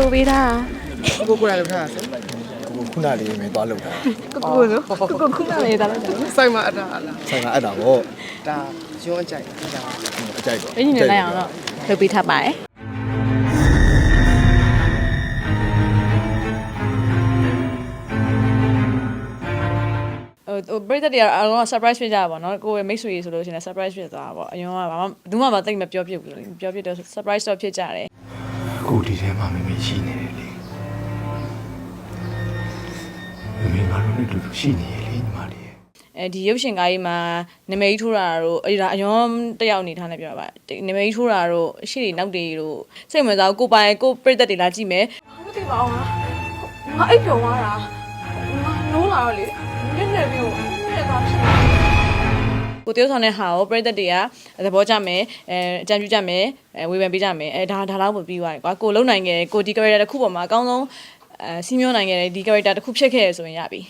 တိုးပေးတာကိုကိုရလည်းထားဆိုကိုခုနလေးပဲသွားလောက်တာကိုကိုလို့ကိုကိုခုနလေးတာလို့တယ်စိုက်မှာအတားအလားဆိုင်ကအပ်တာပေါ့ဒါရုံးအကြိုက်ဒါအကြိုက်တော့အင်းကြီးနေလိုက်အောင်တော့လုပ်ပေးထားပါတယ်ဟိုဟိုပရိသတ်တွေကအလုံးက surprise ဖြစ်ကြတာပေါ့နော်ကိုယ်ရဲ့မိတ်ဆွေတွေဆိုလို့ရှိရင် surprise ဖြစ်သွားတာပေါ့အရင်ကဘာမှဘူးမှမသိမပြောပြဘူးလေပြောပြတော့ surprise တော့ဖြစ်ကြတယ် ကိုဒီထဲမှာမမေရှိနေတယ်လေမမေငါတို့နဲ့တူတူရှိနေရလေညီမလေးရဲ့အဲဒီရုပ်ရှင်ကားကြီးမှာနမိတ်ထိုးတာတို့အဲ့ဒါအယွန်တယောက်အနေထားနဲ့ပြောတာပါနမိတ်ထိုးတာတို့ရှေ့တွေနောက်တွေတို့စိတ်ဝင်စားဘူးကိုပိုင်ကိုပြည့်သက်တွေလာကြည့်မယ်မသိပါဘူးငါငါအိပ်ပြုံသွားတာငါနိုးလာတော့လေ ကိုတယောက်ဆောင်တဲ့ဟာကိုပြည့်သက်တွေကသဘောကျမယ်အဲအကြံပြုကြမယ်အဲဝေဖန်ပေးကြမယ်အဲဒါဒါလောက်ပဲပြီးသွားတယ်ကွာကိုလုံနိုင်ခဲ့တယ်ကိုဒီ character တစ်ခုပေါ်မှာအကောင်းဆုံးအဲစီးမျောနိုင်ခဲ့တယ်ဒီ character တစ်ခုဖြစ်ခဲ့ရဆိုရင်ရပြီ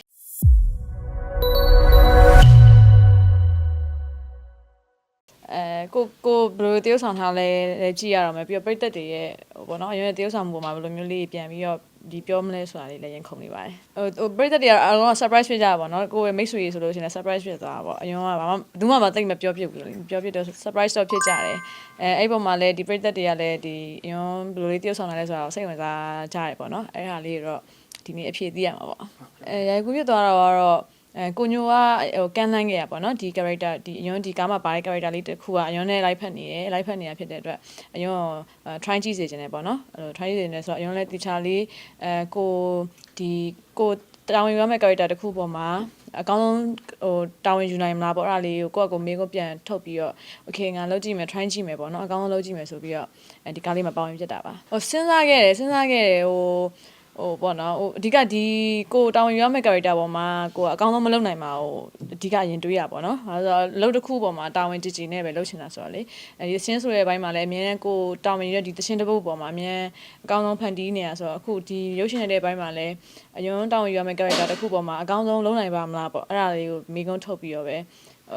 အဲကိုကိုဘယ်လိုတရုပ်ဆောင်ထားလဲလဲကြည့်ရတော့မယ်ပြီးတော့ပြိသက်တွေရဲ့ဟိုပေါ့နော်အရင်ကတရုပ်ဆောင်မှုပေါ်မှာဘယ်လိုမျိုးလေးပြန်ပြီးတော့ဒီပြောမလဲဆိုတာလေးလည်းရင်ခုန်နေပါတယ်ဟိုဟိုပြိသက်တွေကအလုံးက surprise ဖြစ်ကြတာပေါ့နော်ကိုယ့်ရဲ့မိတ်ဆွေတွေဆိုလို့ရှိရင် surprise ဖြစ်သွားတာပေါ့အရင်ကဘာမှဘူးမှမသိမပြောပြဘူးလေပြောပြတော့ surprise တော့ဖြစ်ကြတယ်အဲအဲ့ပုံမှာလည်းဒီပြိသက်တွေကလည်းဒီအရင်ဘယ်လိုလေးတရုပ်ဆောင်လာလဲဆိုတာကိုစိတ်ဝင်စားကြရပေါ့နော်အဲ့ဟာလေးတော့ဒီနေ့အဖြေသိရမှာပေါ့အဲရိုက်ကူးဖြစ်သွားတော့ကတော့ အဲကိုညိုကဟိုကန်လှမ်းခဲ့ရပေါ့နော်ဒီ character ဒီအရင်ဒီကားမှာပါတဲ့ character လေးတစ်ခုကအရင်နဲ့ live ဖက်နေတယ် live ဖက်နေတာဖြစ်တဲ့အတွက်အရင် try ကြည့်စေချင်တယ်ပေါ့နော်အဲ့လို try ကြည့်နေတယ်ဆိုတော့အရင်လည်းတခြားလေးအဲကိုဒီကိုတောင်းယူရမယ့် character တစ်ခုပေါ်မှာအကောင်းဆုံးဟိုတာဝန်ယူနိုင်မလားပေါ့အဲ့ဒါလေးကိုကိုယ့်အကိုမေးကိုပြန်ထုတ်ပြီးတော့ okay ငါလုပ်ကြည့်မယ် try ကြည့်မယ်ပေါ့နော်အကောင်းဆုံးလုပ်ကြည့်မယ်ဆိုပြီးတော့အဲဒီကားလေးမှာပါဝင်ဖြစ်တာပါဟိုစဉ်းစားခဲ့တယ်စဉ်းစားခဲ့တယ်ဟို ဟိုပေါ့နော်ဟိုအဓိကဒီကိုတောင်းယူရမယ့် character ပေါ်မှာကိုကအကောင်းဆုံးမလုပ်နိုင်ပါဘူးအဓိကအရင်တွေးရပါတော့။အဲဒါဆိုတော့လုပ်တစ်ခုပေါ်မှာတာဝန်ကြည်ကြည်နဲ့ပဲလုပ်ချင်တာဆိုတော့လေအဲဒီစင်းဆိုတဲ့ဘိုင်းမှာလည်းအမြဲတမ်းကိုတာဝန်ယူရတဲ့ဒီတခြင်းတစ်ပုတ်ပေါ်မှာအမြဲအကောင်းဆုံးဖန်တီးနေရဆိုတော့အခုဒီရုပ်ရှင်တဲ့ဘိုင်းမှာလည်းအယွန်းတာဝန်ယူရမယ့် character တစ်ခုပေါ်မှာအကောင်းဆုံးလုပ်နိုင်ပါမလားပေါ့အဲ့ဒါလေးကိုမိကုန်းထုတ်ပြီးတော့ပဲ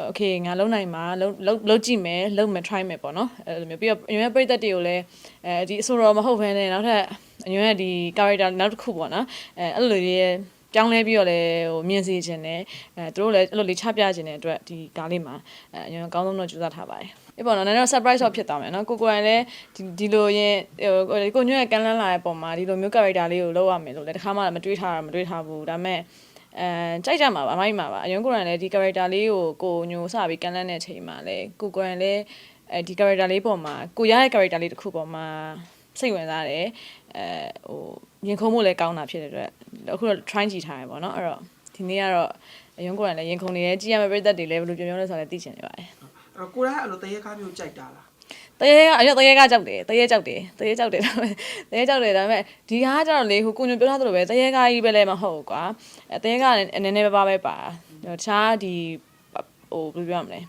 โอเคငါလုံနိုင်မှာလုံလုံလုံကြည့်မယ်လုံမယ် try မယ်ပေါ့နော်အဲ့လိုမျိုးပြီးတော့အရင်ပြည့်သက်တွေကိုလည်းအဲဒီအဆိုတော်မဟုတ်ဘဲနဲ့နောက်ထပ် အရင်ကဒီ character နောက်တစ်ခုပေါ့နော်အဲအဲ့လိုလေးပြောင်းလဲပြီးတော့လည်းဟိုမြင်စေခြင်းနဲ့အဲသူတို့လည်းအဲ့လိုလေးချပြခြင်းတဲ့အတွက်ဒီကားလေးမှာအဲအရင်အကောင်းဆုံးတော့ကြိုးစားထားပါတယ်။ဒီပေါ်တော့နည်းနည်း surprise တော့ဖြစ်သွားမယ်နော်ကိုကိုယ်ကလည်းဒီဒီလိုရင်ဟိုကိုညွန့်ရဲ့ကန်လန်းလာတဲ့ပုံမှာဒီလိုမျိုး character လေးကိုလောက်ရမယ်လို့လည်းတခါမှမတွေးထားတာမတွေးထားဘူးဒါပေမဲ့အဲကြိုက်ကြမှာပါအမိုက်မှာပါအရင်ကိုယ်ကလည်းဒီ character လေးကိုကိုညိုစပြီးကန်လန်းတဲ့အချိန်မှာလည်းကိုကိုယ်ကလည်းအဲဒီ character လေးပုံမှာကိုရတဲ့ character လေးတစ်ခုပုံမှာ စိတ်ဝင်စားတယ်အဲဟိုရင်ခုန်မှုလည်းကောင်းတာဖြစ်တဲ့အတွက်အခုတော့ try ကြည့်ထားရပေါ့နော်အဲ့တော့ဒီနေ့ကတော့အရင်ကိုယ်ကလည်းရင်ခုန်နေရဲကြည့်ရမယ့်ပြည်သက်တွေလည်းဘယ်လိုပြောပြောလဲဆိုတော့လည်းသိချင်နေပါတယ်အဲ့ကိုရအဲ့လိုတရေကားမျိုးကြိုက်တာလားတရေကအရင်တရေကကြောက်တယ်တရေကြောက်တယ်တရေကြောက်တယ်ဒါပေမဲ့တရေကြောက်တယ်ဒါပေမဲ့ဒီဟာကကျတော့လေဟိုကိုညွန်ပြောထားသလိုပဲတရေကကြီးပဲလည်းမဟုတ်ဘူးကွာအဲတရေကလည်းနည်းနည်းပါးပါးပဲပါတခြားဒီဟိုဘယ်လိုပြောရမလဲ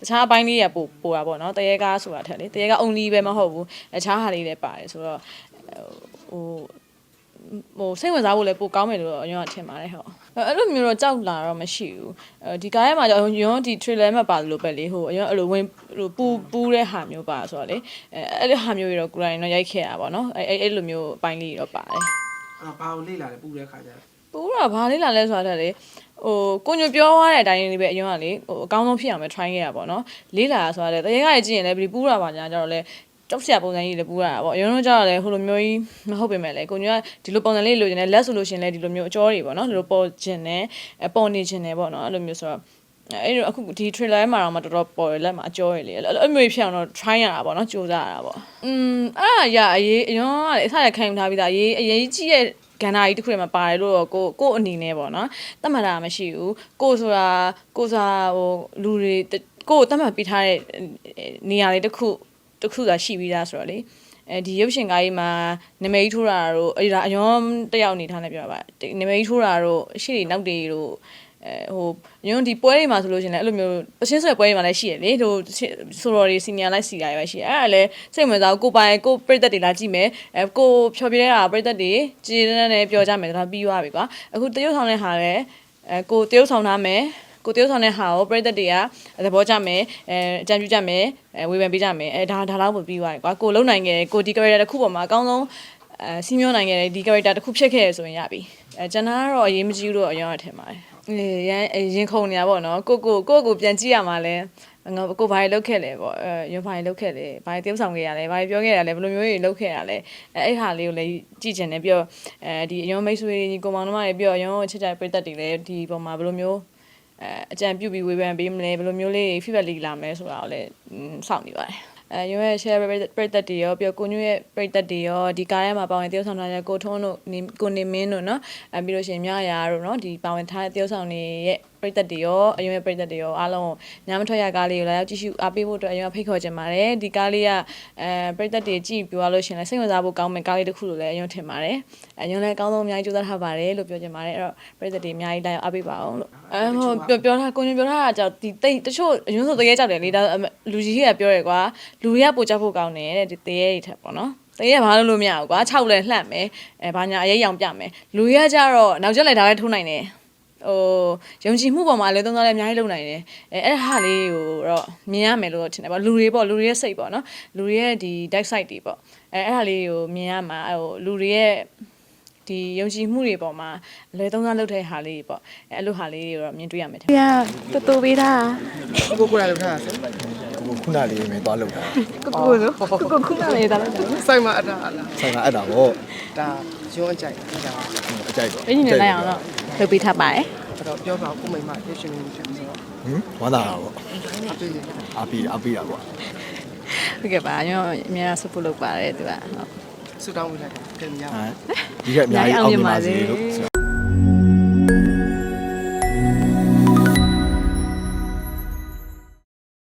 တခြားအပိုင်းလေးရပို့ပို့တာပေါ့နော်တရေကားဆိုတာထက်လေတရေက only ပဲမဟုတ်ဘူးတခြားဟာလေးလည်းပါတယ်ဆိုတော့ဟိုဟိုစိတ်ဝင်စားဖို့လည်းပိုကောင်းမယ်လို့တော့အရင်ကထင်ပါတယ်ဟုတ်အဲ့လိုမျိုးတော့ကြောက်လာတော့မရှိဘူးအဲဒီကားထဲမှာကျွန်တော်ဒီ trailer မှာပါလို့ပဲလေဟိုအရင်အဲ့လိုဝင်ဟိုပူပူတဲ့ဟာမျိုးပါဆိုတော့လေအဲအဲ့ဒီဟာမျိုးတွေတော့ကိုယ်တိုင်တော့ရိုက်ခဲ့ရပါတော့အဲအဲ့လိုမျိုးအပိုင်းလေးတော့ပါတယ်အာဘာကိုလေ့လာလဲပူတဲ့ခါကျတော့ ပူတော့ဘာလေးလာလဲဆိုတာတက်လေဟိုကိုညပြောရတဲ့အတိုင်းလေးပဲအရင်ကလေဟိုအကောင်းဆုံးဖြစ်အောင်ပဲ try ခဲ့ရပါတော့လေးလာဆိုတာလေတကယ်ကကြည့်ရင်လည်းဒီပူတာပါညာကြတော့လေတောက်ဆရာပုံစံကြီးလည်းပူရတာပေါ့အရင်တော့ကျတော့လေဟိုလိုမျိုးကြီးမဟုတ်ပေမဲ့လေကိုညကဒီလိုပုံစံလေးလိုချင်တယ်လက်ဆိုလို့ရှင်လေဒီလိုမျိုးအကြောတွေပေါ့နော်ဒီလိုပေါ်ချင်တယ်ပေါ်နေချင်တယ်ပေါ့နော်အဲ့လိုမျိုးဆိုတော့ အဲ့တော့အခုဒီ trailer မှာတော့မတော်တော်ပေါ်ရလက်မှာအကျော်ရလေအဲ့လိုမျိုးဖြစ်အောင်တော့ try ရတာပေါ့နော်စူးစမ်းရတာပေါ့อืมအဲ့ဒါရအရေးအရင်ကလေအစရခံယူထားပြီးသားအရေးအရေးကြီးရဲ့ကဏ္ဍကြီးတစ်ခုထဲမှာပါတယ်လို့တော့ကိုကိုအနေနဲ့ပေါ့နော်တတ်မှတ်တာမရှိဘူးကိုဆိုတာကိုစားဟိုလူတွေကိုတတ်မှတ်ပေးထားတဲ့နေရာလေးတစ်ခုတစ်ခုသာရှိပြီးသားဆိုတော့လေအဲဒီရုပ်ရှင်ကားကြီးမှာနမိတ်ထိုးတာတို့အဲ့ဒါအယွန်တယောက်အနေထားနဲ့ပြောပါနမိတ်ထိုးတာတို့ရှေ့တွေနောက်တွေတို့ အဲဟိုညွန်းဒီပွဲတွေမှာဆိုလို့ရှိရင်လည်းအဲ့လိုမျိုးပချင်းဆွဲပွဲတွေမှာလည်းရှိရလေဟိုဆိုတော်တွေစီနီယာလိုက်စီတာတွေပဲရှိအဲ့ဒါလည်းစိတ်ဝင်စားကိုပိုင်ကိုပြိသက်တွေလာကြည့်မယ်အဲကိုဖြော်ပြတဲ့ဟာပြိသက်တွေကြည်နေနေပြောကြမယ်ဒါပြီးသွားပြီကွာအခုတရုတ်ဆောင်တဲ့ဟာလည်းအဲကိုတရုတ်ဆောင်ထားမယ်ကိုတရုတ်ဆောင်တဲ့ဟာကိုပြိသက်တွေကသဘောကျမယ်အဲအကြံပြုကြမယ်အဲဝေဖန်ပေးကြမယ်အဲဒါဒါလောက်ပဲပြီးသွားပြီကွာကိုလုံနိုင်ခဲ့ကိုဒီ character တစ်ခုပေါ်မှာအကောင်းဆုံးအဲစီမျောနိုင်ခဲ့တဲ့ဒီ character တစ်ခုဖြစ်ခဲ့ရဆိုရင်ရပြီအဲကျွန်တော်ကတော့အရေးမကြီးဘူးတော့အရင်ကထင်ပါတယ်အေး ရန်ရင်ခုန်နေတာပေါ့နော်ကိုကိုကိုကိုပြန်ကြည့်ရမှာလဲငါကိုဘာတွေလုပ်ခဲ့လဲပေါ့အဲရုပ်ဘာတွေလုပ်ခဲ့လဲဘာတွေ tiêu ဆောင်ခဲ့ရလဲဘာတွေပြောခဲ့ရလဲဘယ်လိုမျိုးတွေလုပ်ခဲ့ရလဲအဲအဲ့ဟာလေးကိုလည်းကြည့်ချင်တယ်ပြီးတော့အဲဒီအယုံမိတ်ဆွေညီကိုမောင်နှမတွေပြီးတော့အယုံချစ်ကြပြည့်သက်တွေလည်းဒီပုံမှာဘယ်လိုမျိုးအဲအကြံပြုပြီးဝေဖန်ပေးမလဲဘယ်လိုမျိုးလေး feedback လေးလာမလဲဆိုတာကိုလည်းစောင့်နေပါတယ် အဲရုံးရဲ့ share ပရိသတ်တွေရောပြီးတော့ကိုညွရဲ့ပရိသတ်တွေရောဒီကားထဲမှာပါဝင်တယောက်ဆောင်ထားတဲ့ကိုထုံးတို့ကိုနေမင်းတို့နော်အဲပြီးလို့ရှိရင်မြရာတို့နော်ဒီပါဝင်ထားတဲ့တယောက်ဆောင်တွေရဲ့ ပြည့်သက်တွေရောအယုံရဲ့ပြည့်သက်တွေရောအားလုံးညမထွက်ရကားလေးကိုလာရောက်ကြည့်ရှုအားပေးဖို့အတွက်အယုံဖိတ်ခေါ်ချင်ပါတယ်ဒီကားလေးကအဲပြည့်သက်တွေကြည့်ပြီးသွားလို့ရှိရင်လည်းစိတ်ဝင်စားဖို့ကောင်းမယ်ကားလေးတစ်ခုလို့လည်းအယုံထင်ပါတယ်အယုံလည်းအကောင်းဆုံးအများကြီးကြိုးစားထားပါတယ်လို့ပြောချင်ပါတယ်အဲ့တော့ပြည့်သက်တွေအများကြီးလာရောက်အားပေးပါအောင်လို့အဲဟိုပြောပြောထားကိုညွပြောထားတာကြောင့်ဒီတိတ်တချို့အယုံဆိုတရေကြောက်တယ်လေဒါလူကြီးကပြောရကွာလူတွေကပိုကြောက်ဖို့ကောင်းတယ်တဲ့ဒီတရေတွေထက်ပေါ့နော်တကယ်ဘာလို့လို့မရဘူးကွာ6လဲလှန့်မယ်အဲဘာညာအရေးရောင်ပြမယ်လူရကြတော့နောက်ကျလိုက်ဒါလည်းထိုးနိုင်တယ် ဟိုယုံကြည်မှုပေါ်မှာလည်းသုံးသားလည်းအများကြီးလုပ်နိုင်တယ်အဲအဲ့ဟာလေးကိုတော့မြင်ရမယ်လို့တော့ထင်တယ်ပေါ့လူတွေပေါ့လူတွေရဲ့စိတ်ပေါ့နော်လူတွေရဲ့ဒီ dark side တွေပေါ့အဲအဲ့ဟာလေးကိုမြင်ရမှာဟိုလူတွေရဲ့ဒီယုံကြည်မှုတွေပေါ်မှာအလွယ်သုံးစားလုပ်တဲ့ဟာလေးတွေပေါ့အဲအဲ့လိုဟာလေးတွေတော့မြင်တွေ့ရမယ်ထင်တယ်ပြတူတူပေးတာကိုကိုရာလောက်ထားတာဆိုကိုခုနလေးပဲသွားလောက်တာကိုကိုလို့ကိုကိုခုနလေးတာလို့စိုက်မှာအတားအလားဆိုင်ကအဲ့ဒါပေါ့ဒါရုံးအကြိုက်ဒါအကြိုက်တော့အင်းကြီးနဲ့လိုက်အောင်တော့ လုပ်ပေးထားပါတယ်အဲ့တော့ပြောပါကိုမိမပြည့်ရှင်နေတယ်ဆိုတော့ဟမ်ဝမ်းသာတာပေါ့အတွေ့ရအားပြီးအားပြီးတာပေါ့ဟုတ်ကဲ့ပါညောအများဆပ်ဖို့လုပ်ပါတယ်သူကဟုတ်ဆူတောင်းဝင်လိုက်တယ်ပြန်ရဟမ်ဒီကအများကြီးအောင်မြင်ပါစေလို့